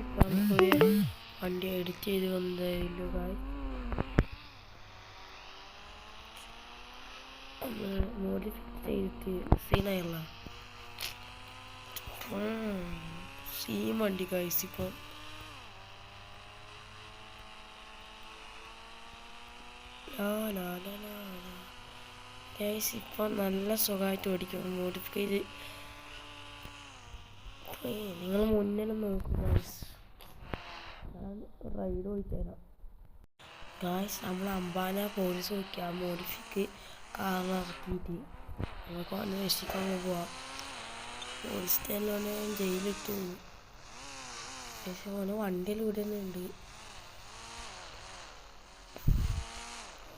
ഇപ്പം വണ്ടി എഡിറ്റ് ചെയ്ത് നമ്മൾ മോഡിഫൈ ചെയ്തിട്ട് വണ്ടി കായ്സ് ഇപ്പം. ഗൈസ് ഇപ്പം നല്ല സുഖമായിട്ട് ഓടിക്കും മോഡിഫൈ നിങ്ങൾ മുന്നിൽ നോക്കും ഗൈസ് ഞാൻ റൈഡ് പോയിട്ട് തരാം ഗായ്സ് നമ്മൾ അമ്പാന പോലീസ് നോക്കിയാൽ മോഡിഫിക്ക് നടത്തിയിട്ട്. നമുക്ക് അന്വേഷിക്കാൻ പോവാം. പോലീസ് സ്റ്റേഷനിലോനെ ജയിലിട്ടു. പക്ഷെ ഓനെ വണ്ടിയിൽ വിടുന്നുണ്ട്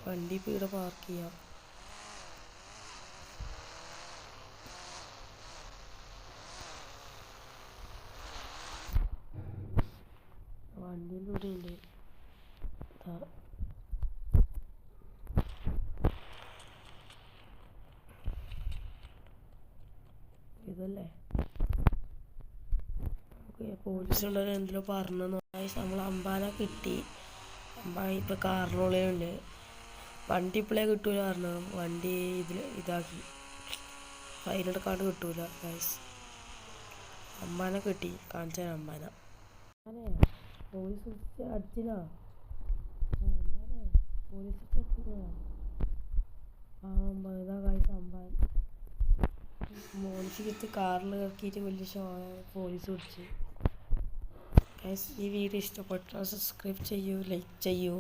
വണ്ടി ഇപ്പോൾ ഇവിടെ പാർക്ക് ചെയ്യാം. വണ്ടിയിൽ ഇവിടെ ഉണ്ട് ദാ. ഇതല്ലേ പോലീസുള്ളവർ എന്തിലോ പറഞ്ഞു നമ്മൾ അമ്പാന കിട്ടി. അമ്പാന കാറിനുള്ളേ കാറിനുള്ളിലുണ്ട്. വണ്ടി ഇപ്പോഴേ കിട്ടൂല പറഞ്ഞു. വണ്ടി ഇതിൽ ഇതാക്കി. ഫൈലെടുക്കാണ്ട് കിട്ടൂല അമ്പാനെ കിട്ടി. കാണിച്ചാൽ അമ്പാന. പോലീസ് അടിച്ചില്ല പോലീസ് എത്തില്ല ആ ഗൈസ് അമ്പാൻ കിട്ടി കാറിൽ ഇറക്കിയിട്ട് വലിയ ഷോ പോലീസ് പിടിച്ച്. ഈ വീഡിയോ ഇഷ്ടപ്പെട്ടാൽ സബ്സ്ക്രൈബ് ചെയ്യൂ ലൈക്ക് ചെയ്യൂ.